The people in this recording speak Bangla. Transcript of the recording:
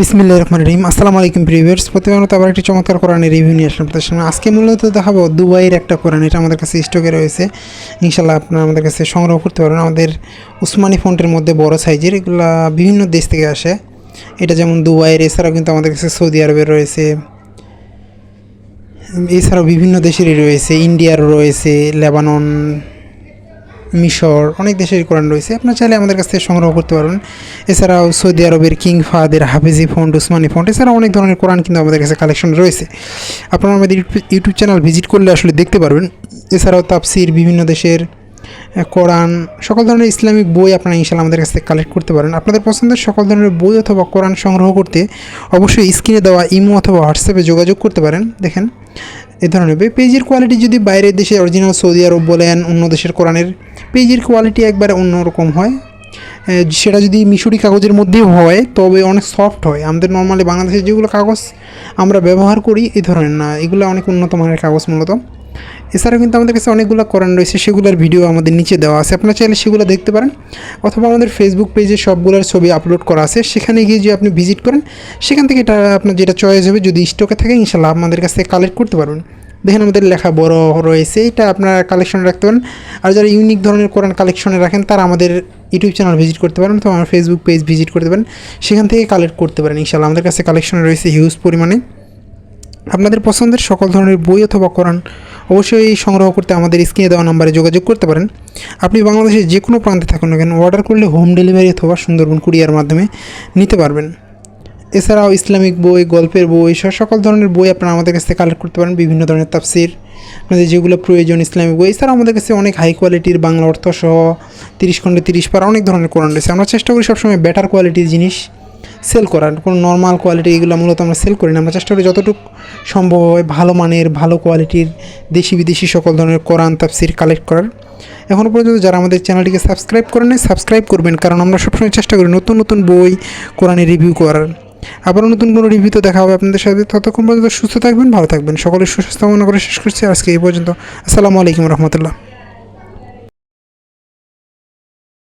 বিসমিল্লাহ রহমান রহিম। আসসালামু আলাইকুম প্রিভিয়ার্স প্রতিনিয়ত আবার একটি চমৎকার কোরআনের রিভিউ নিয়ে আসলাম আপনাদের সামনে। আজকে মূলত দেখাবো দুবাইয়ের একটা কোরআন। এটা আমাদের কাছে স্টকে রয়েছে। ইনশাল্লাহ আপনারা আমাদের কাছে সংগ্রহ করতে পারেন আমাদের উসমানি ফন্টের মধ্যে বড় সাইজের এগুলা বিভিন্ন দেশ থেকে আসে। এটা যেমন দুবাইয়ের, এছাড়াও কিন্তু আমাদের কাছে সৌদি আরবের রয়েছে। এছাড়াও বিভিন্ন দেশেরই রয়েছে। ইন্ডিয়ার রয়েছে, লেবানন মিশর, অনেক দেশের কোরআন রয়েছে। আপনারা চাইলে আমাদের কাছ থেকে সংগ্রহ করতে পারবেন এছাড়াও সৌদি আরবের কিং ফাদের হাফিজি ফন্ড উসমানি ফন্ড এছাড়াও অনেক ধরনের কোরআন কিন্তু আমাদের কাছে কালেকশন রয়েছে। আপনারা আমাদের ইউটিউব- চ্যানেল ভিজিট করলে আসলে দেখতে পারবেন। এছাড়াও তাপসির বিভিন্ন দেশের কোরআন, সকল ধরনের ইসলামিক বই আপনারা ইনশাল্লাহ আমাদের কাছ থেকে কালেক্ট করতে পারেন। আপনাদের পছন্দের সকল ধরনের বই অথবা কোরআন সংগ্রহ করতে অবশ্যই স্ক্রিনে দেওয়া ইমো অথবা হোয়াটসঅ্যাপে যোগাযোগ করতে পারেন। দেখেন এ ধরনের পেজের কোয়ালিটি যদি বাইরের দেশে অরিজিনাল সৌদি আরব বলেন, অন্য দেশের কোরআনের, পেজের কোয়ালিটি একবারে অন্যরকম হয়। সেটা যদি মিশরি কাগজের মধ্যেও হয়, তবে অনেক সফট হয়। আমাদের নর্মালি বাংলাদেশের যেগুলো কাগজ আমরা ব্যবহার করি, এ ধরনের না। এগুলো অনেক উন্নত মানের কাগজ মূলত। এছাড়াও কিন্তু আমাদের কাছে অনেকগুলো কোরআন রয়েছে, সেগুলোর ভিডিও আমাদের নিচে দেওয়া আছে। আপনারা চাইলে সেগুলো দেখতে পারেন, অথবা আমাদের ফেসবুক পেজে সবগুলোর ছবি আপলোড করা আছে। সেখানে গিয়ে যদি আপনি ভিজিট করেন, সেখান থেকে এটা আপনার যেটা চয়েস হবে, যদি স্টকে থাকে ইনশাল্লাহ আমাদের কাছ কালেক্ট করতে পারবেন। দেখেন আমাদের লেখা বড় রয়েছে, এটা আপনারা কালেকশনে রাখতে পারেন। আর যারা ইউনিক ধরনের কোরআন কালেকশনে রাখেন, তারা আমাদের ইউটিউব চ্যানেল ভিজিট করতে পারেন তো আমার ফেসবুক পেজ ভিজিট করতে পারেন। সেখান থেকে কালেক্ট করতে পারেন ইনশাল্লাহ আমাদের কাছে কালেকশনে রয়েছে হিউজ পরিমাণে। আপনাদের পছন্দের সকল ধরনের বই অথবা কোরআন অবশ্যই সংগ্রহ করতে আমাদের স্ক্রিনে দেওয়া নাম্বারে যোগাযোগ করতে পারেন। আপনি বাংলাদেশের যে কোনো প্রান্তে থাকুন না কেন অর্ডার করলে হোম ডেলিভারি অথবা সুন্দরবন কুরিয়ার মাধ্যমে নিতে পারবেন। এছাড়াও ইসলামিক বই, গল্পের বই সব সকল ধরনের বই আপনারা আমাদের কাছ কালেক্ট করতে পারেন, বিভিন্ন ধরনের তাফসির, আপনাদের যেগুলো প্রয়োজন ইসলামিক বই। এছাড়াও আমাদের কাছে অনেক হাই কোয়ালিটির বাংলা অর্থ সহ তিরিশ খণ্ডে তিরিশ পার অনেক ধরনের কোরআন রয়েছে। আমরা চেষ্টা করি সবসময় বেটার কোয়ালিটির জিনিস সেল করার। কোনো নর্মাল কোয়ালিটি এগুলো মূলত আমরা সেল করি না। আমরা চেষ্টা করি যতটুকু সম্ভব হয় ভালো মানের, ভালো কোয়ালিটির দেশি বিদেশি সকল ধরনের কোরআন, তাফসির কালেক্ট করার। এখনও পর্যন্ত যারা আমাদের চ্যানেলটিকে সাবস্ক্রাইব করেন নাই সাবস্ক্রাইব করবেন। কারণ আমরা সবসময় চেষ্টা করি নতুন নতুন বই, কোরআনের রিভিউ করার। আবারও নতুন কোনো রিভিউতে দেখা হবে আপনাদের সাথে। ততক্ষণ পর্যন্ত সুস্থ থাকবেন, ভালো থাকবেন। সকলের সুস্বাস্থ্য মনে করে শেষ করছি। আজকে এই পর্যন্ত। আসসালামু আলাইকুম রহমতুল্লাহ।